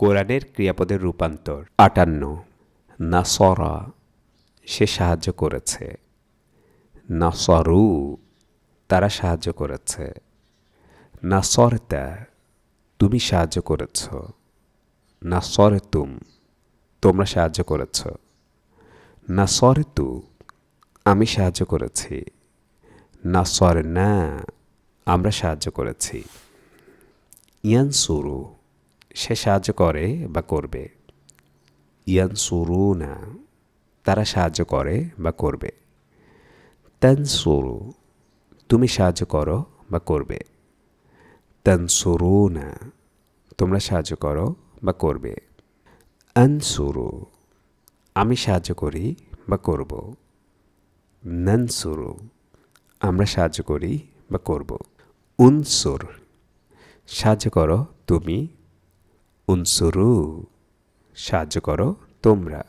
কোরআনের ক্রিয়াপদের রূপান্তর। আটান্ন। নাসরা, সে সাহায্য করেছে। নাসরু, তারা সাহায্য করেছে। নাসরতা, তুমি সাহায্য করেছ। নাসরতুম, তোমরা সাহায্য করেছ। নাসরতু, আমি সাহায্য করেছি। নাসর না আমরা সাহায্য করেছি। ইয়ানসুরু সে সাহায্য করে বা করবে। ইয়ানসুরু না তারা সাহায্য করে বা করবে। তানসুরু, তুমি সাহায্য করো বা করবে। তানসুরু না তোমরা সাহায্য করো বা করবে। আনসুরু, আমি সাহায্য করি বা করব। নানসুরু, আমরা সাহায্য করি বা করব। উনসুর, সাহায্য করো তুমি উনসুরু সাহায্য করো তোমরা।